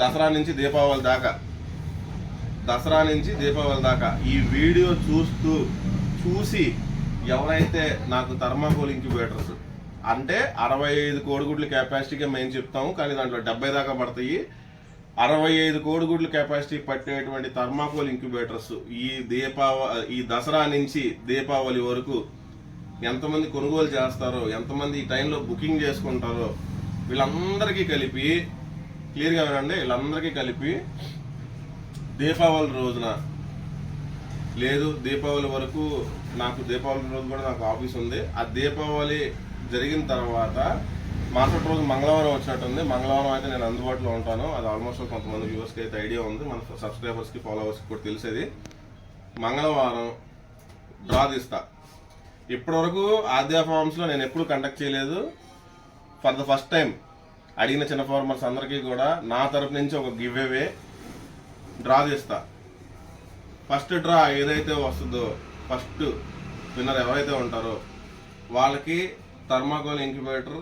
దసరా నుంచి దీపావళి దాకా. దసరా నుంచి దీపావళి దాకా. ఈ వీడియో చూస్తూ చూసి ఎవరైతే నాకు థర్మాకోల్ ఇంక్యుబేటర్స్ అంటే అరవై ఐదు కోడిగుడ్ల కెపాసిటీగా మేము చెప్తాము కానీ దాంట్లో డెబ్బై దాకా పడతాయి. అరవై ఐదు కోడిగుడ్ల కెపాసిటీ పట్టేటువంటి థర్మాకోల్ ఇంక్యుబేటర్స్ ఈ దీపావ ఈ దసరా నుంచి దీపావళి వరకు ఎంతమంది కొనుగోలు చేస్తారో ఎంతమంది ఈ టైంలో బుకింగ్ చేసుకుంటారో వీళ్ళందరికీ కలిపి క్లియర్గా వినండి. వీళ్ళందరికీ కలిపి దీపావళి రోజున. లేదు దీపావళి వరకు నాకు దీపావళి రోజు కూడా నాకు ఆఫీస్ ఉంది. ఆ దీపావళి జరిగిన తర్వాత మరుసటి రోజు మంగళవారం వచ్చినట్టుంది. మంగళవారం అయితే నేను అందుబాటులో ఉంటాను. అది ఆల్మోస్ట్ కొంతమంది వ్యూవర్స్కి అయితే ఐడియా ఉంది. మన సబ్స్క్రైబర్స్కి ఫాలోవర్స్కి కూడా తెలిసేది. మంగళవారం డ్రా తీస్తా. ఇప్పటివరకు ఆద్యా ఫార్మ్స్లో నేను ఎప్పుడు కండక్ట్ చేయలేదు. For the first time. అడిగిన చిన్న ఫార్మర్స్ అందరికీ కూడా నా తరపు నుంచి ఒక గివ్ అవే డ్రా చేస్తా. ఫస్ట్ డ్రా ఏదైతే వస్తుందో ఫస్ట్ విన్నర్ ఎవరైతే ఉంటారో వాళ్ళకి thermocol incubator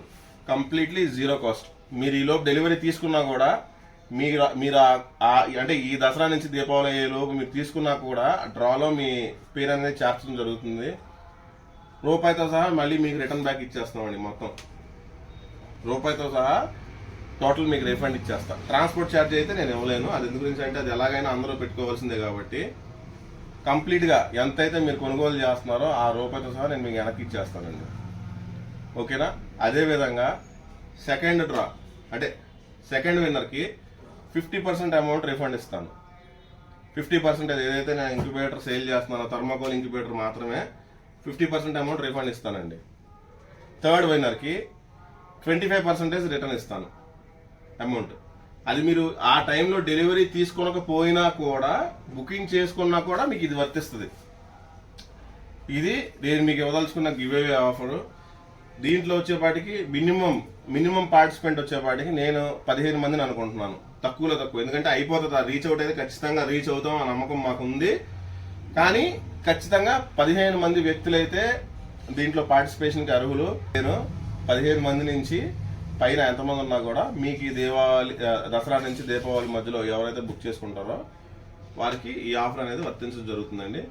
completely zero cost. మీరు ఈలోపు డెలివరీ తీసుకున్నా కూడా మీరు మీరు అంటే ఈ దసరా నుంచి దీపావళి అయ్యే లోపు మీరు తీసుకున్నా కూడా డ్రాలో మీ పేరు అనేది చేర్చడం జరుగుతుంది. రూపాయితో సహా మళ్ళీ మీకు రిటర్న్ బ్యాక్ ఇచ్చేస్తామండి మొత్తం. రూపాయితో సహా టోటల్ మీకు రిఫండ్ ఇచ్చేస్తా. ట్రాన్స్పోర్ట్ ఛార్జ్ అయితే నేను ఇవ్వలేను. అది ఎందు గురించి అంటే అది ఎలాగైనా అందరూ పెట్టుకోవాల్సిందే కాబట్టి కంప్లీట్గా ఎంతైతే మీరు కొనుగోలు చేస్తున్నారో ఆ రూపాయితో సహా నేను మీకు వెనక్కి ఇచ్చేస్తానండి. ఓకేనా? అదేవిధంగా సెకండ్ డ్రా అంటే సెకండ్ విన్నర్కి ఫిఫ్టీ పర్సెంట్ అమౌంట్ రిఫండ్ ఇస్తాను. ఫిఫ్టీ పర్సెంటేజ్ ఏదైతే నేను ఇంక్యుబేటర్ సేల్ చేస్తున్నానో థర్మాకోల్ ఇంక్యుబేటర్ మాత్రమే ఫిఫ్టీ పర్సెంట్ అమౌంట్ రిఫండ్ ఇస్తానండి. థర్డ్ విన్నర్కి ట్వంటీ ఫైవ్ పర్సెంటేజ్ రిటర్న్ ఇస్తాను. అమౌంట్. అది మీరు ఆ టైంలో డెలివరీ తీసుకోనకపోయినా కూడా బుకింగ్ చేసుకున్నా కూడా మీకు ఇది వర్తిస్తుంది. ఇది నేను మీకు ఇవ్వదలుచుకున్న గివ్ ఆఫరు. ఆఫర్ దీంట్లో వచ్చేపాటికి మినిమం మినిమం పార్టిసిపెంట్ వచ్చేపాటికి నేను పదిహేను మందిని అనుకుంటున్నాను. తక్కువలో తక్కువ. ఎందుకంటే అయిపోతుంది ఆ రీచ్ అవుట్ అయితే ఖచ్చితంగా రీచ్ అవుతాం ఆ నమ్మకం మాకు ఉంది కానీ ఖచ్చితంగా పదిహేను మంది వ్యక్తులైతే దీంట్లో పార్టిసిపేషన్కి అర్హులు. నేను పదిహేను మంది నుంచి పైన ఎంతమంది ఉన్నా కూడా మీకు ఈ దీపావళి దసరా నుంచి దీపావళి మధ్యలో ఎవరైతే బుక్ చేసుకుంటారో వారికి ఈ ఆఫర్ అనేది వర్తించడం జరుగుతుందండి.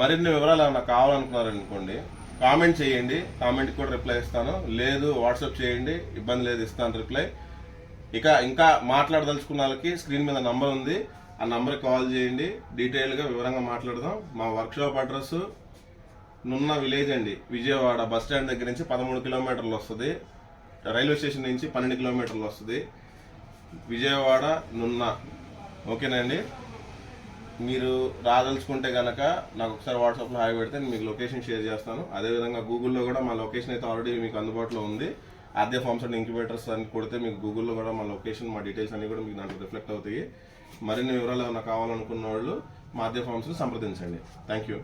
మరిన్ని వివరాలు ఏమైనా కావాలనుకున్నారనుకోండి కామెంట్ చేయండి. కామెంట్కి కూడా రిప్లై ఇస్తాను. లేదు వాట్సాప్ చేయండి. ఇబ్బంది లేదు ఇస్తాను రిప్లై ఇక ఇంకా మాట్లాడదలుచుకున్న వాళ్ళకి స్క్రీన్ మీద నంబర్ ఉంది. ఆ నంబర్కి కాల్ చేయండి. డీటెయిల్గా వివరంగా మాట్లాడదాం. మా వర్క్షాప్ అడ్రస్ నున్న విలేజ్ అండి. విజయవాడ బస్ స్టాండ్ దగ్గర నుంచి పదమూడు కిలోమీటర్లు వస్తుంది. రైల్వే స్టేషన్ నుంచి పన్నెండు కిలోమీటర్లు వస్తుంది. విజయవాడ నున్న. ఓకేనండి మీరు రాదలుచుకుంటే కనుక నాకు ఒకసారి వాట్సాప్లో హాయ్ పెడితే నేను మీకు లొకేషన్ షేర్ చేస్తాను. అదేవిధంగా గూగుల్లో కూడా మా లొకేషన్ అయితే ఆల్రెడీ మీకు అందుబాటులో ఉంది. అదే ఫార్మ్స్ అండ్ ఇంక్యుబేటర్స్ అని కొడితే మీకు గూగుల్లో కూడా మా లొకేషన్ మా డీటెయిల్స్ అన్ని కూడా మీకు దాంట్లో రిఫ్లెక్ట్ అవుతాయి. మరిన్ని వివరాలు ఏమైనా కావాలనుకున్న వాళ్ళు మా అదే ఫార్మ్స్ని సంప్రదించండి. Thank you.